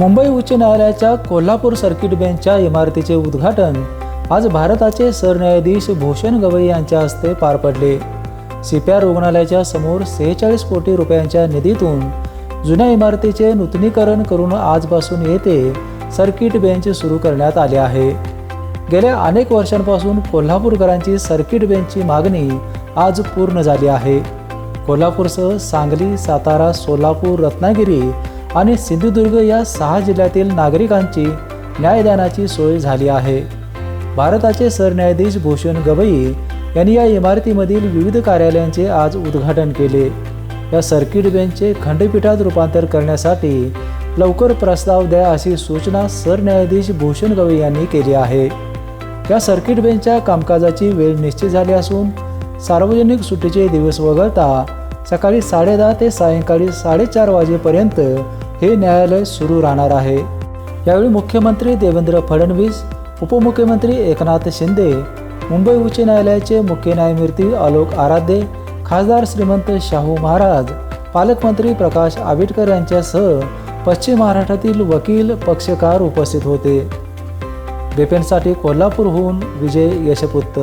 मुंबई उच्च न्यायालयाच्या कोल्हापूर सर्किट बेंचच्या इमारतीचे उद्घाटन आज भारताचे सरन्यायाधीश भूषण गवई यांच्या हस्ते पार पडले. सीपीआर रुग्णालयाच्या समोर सेहेचाळीस कोटी रुपयांच्या निधीतून जुन्या इमारतीचे नूतनीकरण करून आजपासून येथे सर्किट बेंच सुरू करण्यात आले आहे. गेल्या अनेक वर्षांपासून कोल्हापूरकरांची सर्किट बेंचची मागणी आज पूर्ण झाली आहे. कोल्हापूरसह सांगली सातारा सोलापूर रत्नागिरी आणि सिंधुदुर्ग या सहा जिल्ह्यातील नागरिकांची न्यायदानाची सोय झाली आहे. भारताचे सरन्यायाधीश भूषण गवई यांनी या इमारतीमधील विविध कार्यालयांचे आज उद्घाटन केले. या सर्किट बेंचचे खंडपीठात रूपांतर करण्यासाठी लवकर प्रस्ताव द्या अशी सूचना सरन्यायाधीश भूषण गवई यांनी केली आहे. या सर्किट बेंचच्या कामकाजाची वेळ निश्चित झाली असून सार्वजनिक सुट्टीचे दिवस वगळता सकाळी साडेदहा ते सायंकाळी साडेचार वाजेपर्यंत हे न्यायालय सुरू राहणार आहे. यावेळी मुख्यमंत्री देवेंद्र फडणवीस उपमुख्यमंत्री एकनाथ शिंदे मुंबई उच्च न्यायालयाचे मुख्य न्यायमूर्ती आलोक आराध्य खासदार श्रीमंत शाहू महाराज पालकमंत्री प्रकाश आबिटकर यांच्यासह पश्चिम महाराष्ट्रातील वकील पक्षकार उपस्थित होते. बेपेनसाठी कोल्हापूरहून विजय यशपुत्त